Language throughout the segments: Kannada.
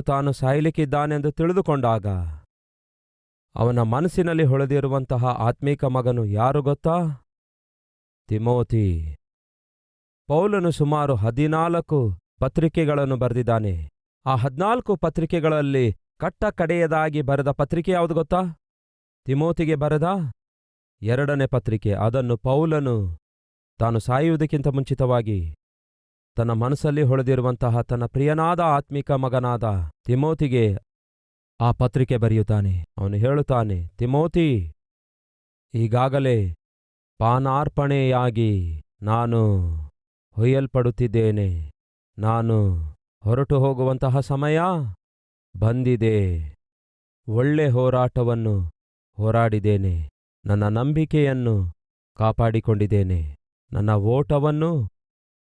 ಪೌಲನು ತಾನು ಸಾಯಲಿಕ್ಕಿದ್ದಾನೆಂದು ತಿಳಿದುಕೊಂಡಾಗ, ಅವನ ಮನಸ್ಸಿನಲ್ಲಿ ಹೊಳೆದಿರುವಂತಹ ಆತ್ಮೀಕ ಮಗನು ಯಾರು ಗೊತ್ತಾ? ತಿಮೋತಿ. ಪೌಲನು ಸುಮಾರು ಹದಿನಾಲ್ಕು ಪತ್ರಿಕೆಗಳನ್ನು ಬರೆದಿದ್ದಾನೆ. ಆ ಹದಿನಾಲ್ಕು ಪತ್ರಿಕೆಗಳಲ್ಲಿ ಕಟ್ಟ ಕಡೆಯದಾಗಿ ಬರೆದ ಪತ್ರಿಕೆ ಯಾವುದು ಗೊತ್ತಾ? ತಿಮೋತಿಗೆ ಬರೆದ ಎರಡನೇ ಪತ್ರಿಕೆ. ಅದನ್ನು ಪೌಲನು ತಾನು ಸಾಯುವುದಕ್ಕಿಂತ ಮುಂಚಿತವಾಗಿ ತನ್ನ ಮನಸ್ಸಲ್ಲಿ ಹೊಳೆದಿರುವಂತಹ ತನ್ನ ಪ್ರಿಯನಾದ ಆತ್ಮಿಕ ಮಗನಾದ ತಿಮೋತಿಗೆ ಆ ಪತ್ರಿಕೆ ಬರೆಯುತ್ತಾನೆ. ಅವನು ಹೇಳುತ್ತಾನೆ, ತಿಮೋತಿ, ಈಗಾಗಲೇ ಪಾನಾರ್ಪಣೆಯಾಗಿ ನಾನು ಹೊಯ್ಯಲ್ಪಡುತ್ತಿದ್ದೇನೆ. ನಾನು ಹೊರಟು ಹೋಗುವಂತಹ ಸಮಯ ಬಂದಿದೆ. ಒಳ್ಳೆ ಹೋರಾಟವನ್ನು ಹೋರಾಡಿದ್ದೇನೆ. ನನ್ನ ನಂಬಿಕೆಯನ್ನು ಕಾಪಾಡಿಕೊಂಡಿದ್ದೇನೆ. ನನ್ನ ಓಟವನ್ನು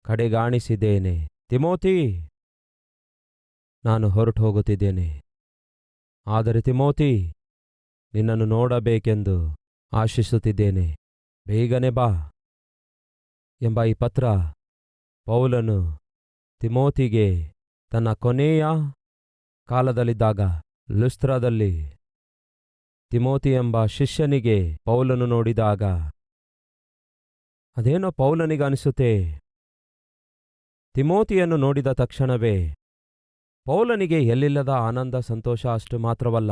ಕಡೆಗಾಣಿಸಿದ್ದೇನೆ. ತಿಮೋತಿ ನಾನು ಹೊರಟು ಹೋಗುತ್ತಿದ್ದೇನೆ ಆದರೆ ತಿಮೋತಿ ನಿನ್ನನ್ನು ನೋಡಬೇಕೆಂದು ಆಶಿಸುತ್ತಿದ್ದೇನೆ. ಬೇಗನೆ ಬಾ ಎಂಬ ಈ ಪತ್ರ ಪೌಲನು ತಿಮೋತಿಗೆ ತನ್ನ ಕೊನೆಯ ಕಾಲದಲ್ಲಿದ್ದಾಗ ಲುಸ್ತ್ರದಲ್ಲಿ ತಿಮೋತಿ ಎಂಬ ಶಿಷ್ಯನಿಗೆ ಪೌಲನು ನೋಡಿದಾಗ, ಅದೇನೋ ಪೌಲನಿಗೆ ಅನಿಸುತ್ತೆ ತಿಮೋತಿಯನ್ನು ನೋಡಿದ ತಕ್ಷಣವೇ, ಪೌಲನಿಗೆ ಎಲ್ಲಿಲ್ಲದ ಆನಂದ ಸಂತೋಷ ಅಷ್ಟು ಮಾತ್ರವಲ್ಲ.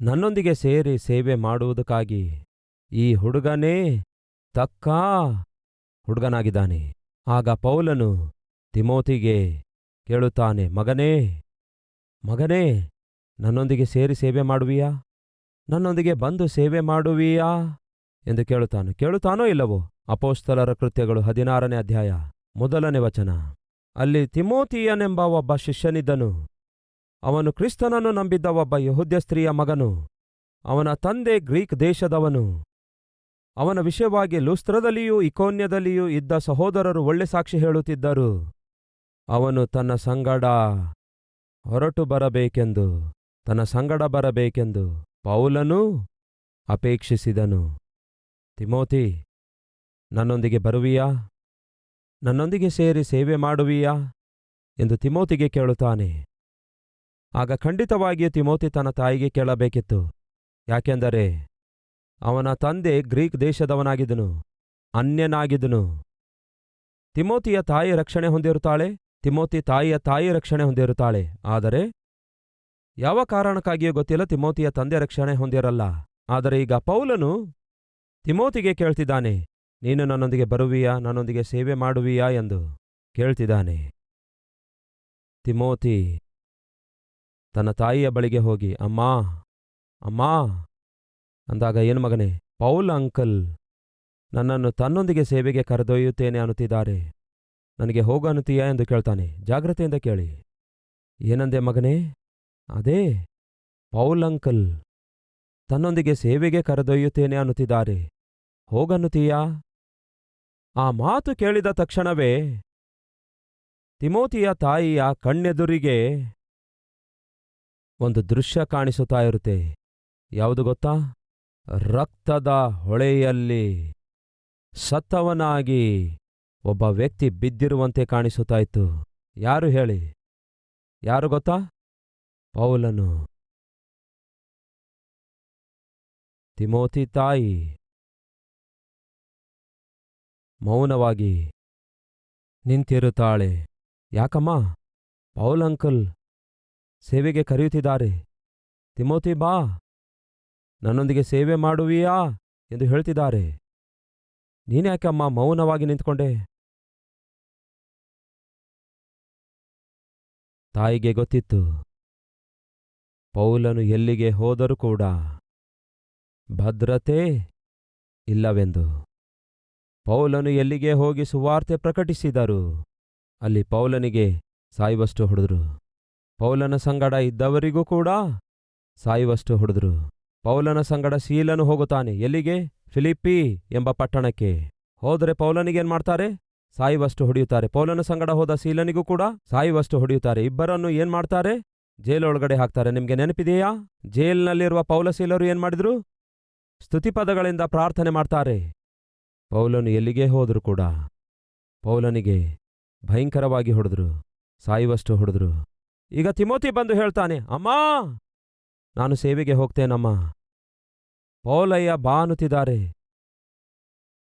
ನನ್ನೊಂದಿಗೆ ಸೇರಿ ಸೇವೆ ಮಾಡುವುದಕ್ಕಾಗಿ ಈ ಹುಡುಗನೇ ತಕ್ಕ ಹುಡುಗನಾಗಿದ್ದಾನೆ. ಆಗ ಪೌಲನು ತಿಮೋತಿಗೆ ಕೇಳುತ್ತಾನೆ, ಮಗನೇ ಮಗನೇ, ನನ್ನೊಂದಿಗೆ ಸೇರಿ ಸೇವೆ ಮಾಡುವಿಯಾ? ನನ್ನೊಂದಿಗೆ ಬಂದು ಸೇವೆ ಮಾಡುವಿಯಾ? ಎಂದು ಕೇಳುತ್ತಾನೆ. ಕೇಳುತ್ತಾನೋ ಇಲ್ಲವೋ? ಅಪೋಸ್ತಲರ ಕೃತ್ಯಗಳು ಹದಿನಾರನೇ ಅಧ್ಯಾಯ. ಮೊದಲನೇ ವಚನ. ಅಲ್ಲಿ ತಿಮೋತಿಯನೆಂಬ ಒಬ್ಬ ಶಿಷ್ಯನಿದ್ದನು. ಅವನು ಕ್ರಿಸ್ತನನ್ನು ನಂಬಿದ್ದ ಒಬ್ಬ ಯಹೂದ್ಯ ಸ್ತ್ರೀಯ ಮಗನು. ಅವನ ತಂದೆ ಗ್ರೀಕ್ ದೇಶದವನು. ಅವನ ವಿಷಯವಾಗಿ ಲುಸ್ತ್ರದಲ್ಲಿಯೂ ಇಕೋನ್ಯದಲ್ಲಿಯೂ ಇದ್ದ ಸಹೋದರರು ಒಳ್ಳೆ ಸಾಕ್ಷಿ ಹೇಳುತ್ತಿದ್ದರು. ಅವನು ತನ್ನ ಸಂಗಡ ಹೊರಟು ಬರಬೇಕೆಂದು, ತನ್ನ ಸಂಗಡ ಬರಬೇಕೆಂದು ಪೌಲನೂ ಅಪೇಕ್ಷಿಸಿದನು. ತಿಮೋತಿ ನನ್ನೊಂದಿಗೆ ಬರುವಿಯಾ? ನನ್ನೊಂದಿಗೆ ಸೇರಿ ಸೇವೆ ಮಾಡುವೀಯಾ? ಎಂದು ತಿಮೋತಿಗೆ ಕೇಳುತ್ತಾನೆ. ಆಗ ಖಂಡಿತವಾಗಿಯೂ ತಿಮೋತಿ ತನ್ನ ತಾಯಿಗೆ ಕೇಳಬೇಕಿತ್ತು. ಯಾಕೆಂದರೆ ಅವನ ತಂದೆ ಗ್ರೀಕ್ ದೇಶದವನಾಗಿದ್ದನು, ಅನ್ಯನಾಗಿದ್ದನು. ತಿಮೋತಿಯ ತಾಯಿ ರಕ್ಷಣೆ ಹೊಂದಿರುತ್ತಾಳೆ, ತಿಮೋತಿ ತಾಯಿಯ ತಾಯಿ ರಕ್ಷಣೆ ಹೊಂದಿರುತ್ತಾಳೆ. ಆದರೆ ಯಾವ ಕಾರಣಕ್ಕಾಗಿಯೂ ಗೊತ್ತಿಲ್ಲ, ತಿಮೋತಿಯ ತಂದೆ ರಕ್ಷಣೆ ಹೊಂದಿರಲ್ಲ. ಆದರೆ ಈಗ ಪೌಲನು ತಿಮೋತಿಗೆ ಕೇಳ್ತಿದ್ದಾನೆ ನೀನು ನನ್ನೊಂದಿಗೆ ಬರುವಿಯಾ? ನನ್ನೊಂದಿಗೆ ಸೇವೆ ಮಾಡುವಿಯಾ? ಎಂದು ಕೇಳ್ತಿದ್ದಾನೆ. ತಿಮೋತಿ ತನ್ನ ತಾಯಿಯ ಬಳಿಗೆ ಹೋಗಿ, ಅಮ್ಮ ಅಮ್ಮ, ಅಂದಾಗ, ಏನು ಮಗನೇ, ಪೌಲ್ ಅಂಕಲ್ ನನ್ನನ್ನು ತನ್ನೊಂದಿಗೆ ಸೇವೆಗೆ ಕರೆದೊಯ್ಯುತ್ತೇನೆ ಅನ್ನುತ್ತಿದ್ದಾರೆ. ನನಗೆ ಹೋಗು ಅನ್ನುತ್ತೀಯಾ? ಎಂದು ಕೇಳ್ತಾನೆ. ಜಾಗ್ರತೆಯಿಂದ ಕೇಳಿ. ಏನಂದೆ ಮಗನೇ? ಅದೇ, ಪೌಲ್ ಅಂಕಲ್ ತನ್ನೊಂದಿಗೆ ಸೇವೆಗೆ ಕರೆದೊಯ್ಯುತ್ತೇನೆ ಅನ್ನುತ್ತಿದ್ದಾರೆ. ಹೋಗನ್ನುತ್ತೀಯಾ ಆ ಮಾತು ಕೇಳಿದ ತಕ್ಷಣವೇ ತಿಮೋತಿಯ ತಾಯಿಯ ಕಣ್ಣೆದುರಿಗೆ ಒಂದು ದೃಶ್ಯ ಕಾಣಿಸುತ್ತಾ ಇರುತ್ತೆ. ಯಾವುದು ಗೊತ್ತಾ? ರಕ್ತದ ಹೊಳೆಯಲ್ಲಿ ಸತ್ತವನಾಗಿ ಒಬ್ಬ ವ್ಯಕ್ತಿ ಬಿದ್ದಿರುವಂತೆ ಕಾಣಿಸುತ್ತಾ ಇತ್ತು. ಯಾರು ಹೇಳಿ? ಯಾರು ಗೊತ್ತಾ? ಪೌಲನು. ತಿಮೋತಿ ತಾಯಿ. ಮೌನವಾಗಿ ನಿಂತಿರುತ್ತಾಳೆ. ಯಾಕಮ್ಮ? ಪೌಲ್ ಅಂಕಲ್ ಸೇವೆಗೆ ಕರೆಯುತ್ತಿದ್ದಾರೆ. ತಿಮೋತಿ ಬಾ. ನನ್ನೊಂದಿಗೆ ಸೇವೆ ಮಾಡುವಿಯಾ? ಎಂದು ಹೇಳ್ತಿದ್ದಾರೆ. ನೀನ್ಯಾಕಮ್ಮ ಮೌನವಾಗಿ ನಿಂತ್ಕೊಂಡೆ? ತಾಯಿಗೆ ಗೊತ್ತಿತ್ತು. ಪೌಲನು ಎಲ್ಲಿಗೆ ಹೋದರೂ ಕೂಡ ಭದ್ರತೆ ಇಲ್ಲವೆಂದು. ಪೌಲನು ಎಲ್ಲಿಗೆ ಹೋಗಿ ಸುವಾರ್ತೆ ಪ್ರಕಟಿಸಿದರು? ಅಲ್ಲಿ ಪೌಲನಿಗೆ ಸಾಯುವಷ್ಟು ಹೊಡೆದ್ರು. ಪೌಲನ ಸಂಗಡ ಇದ್ದವರಿಗೂ ಕೂಡ ಸಾಯುವಷ್ಟು ಹೊಡೆದ್ರು. ಪೌಲನ ಸಂಗಡ ಸೀಲನು ಹೋಗುತ್ತಾನೆ. ಎಲ್ಲಿಗೆ? ಫಿಲಿಪ್ಪಿ ಎಂಬ ಪಟ್ಟಣಕ್ಕೆ. ಹೋದರೆ ಪೌಲನಿಗೇನ್ ಮಾಡ್ತಾರೆ? ಸಾಯುವಷ್ಟು ಹೊಡೆಯುತ್ತಾರೆ. ಪೌಲನ ಸಂಗಡ ಹೋದ ಶೀಲನಿಗೂ ಕೂಡ ಸಾಯುವಷ್ಟು ಹೊಡೆಯುತ್ತಾರೆ. ಇಬ್ಬರನ್ನು ಏನ್ ಮಾಡ್ತಾರೆ? ಜೈಲೊಳಗಡೆ ಹಾಕ್ತಾರೆ. ನಿಮ್ಗೆ ನೆನಪಿದೆಯಾ? ಜೈಲ್ನಲ್ಲಿರುವ ಪೌಲಸೀಲರು ಏನ್ ಮಾಡಿದ್ರು? ಸ್ತುತಿಪದಗಳಿಂದ ಪ್ರಾರ್ಥನೆ ಮಾಡ್ತಾರೆ. ಪೌಲನು ಎಲ್ಲಿಗೇ ಹೋದರೂ ಕೂಡ ಪೌಲನಿಗೆ ಭಯಂಕರವಾಗಿ ಹೊಡೆದ್ರು, ಸಾಯುವಷ್ಟು ಹೊಡೆದ್ರು. ಈಗ ತಿಮೋತಿ ಬಂದು ಹೇಳ್ತಾನೆ, ಅಮ್ಮ, ನಾನು ಸೇವೆಗೆ ಹೋಗ್ತೇನಮ್ಮ. ಪೌಲಯ್ಯ ಬಾ ಅನ್ನುತ್ತಿದ್ದಾರೆ.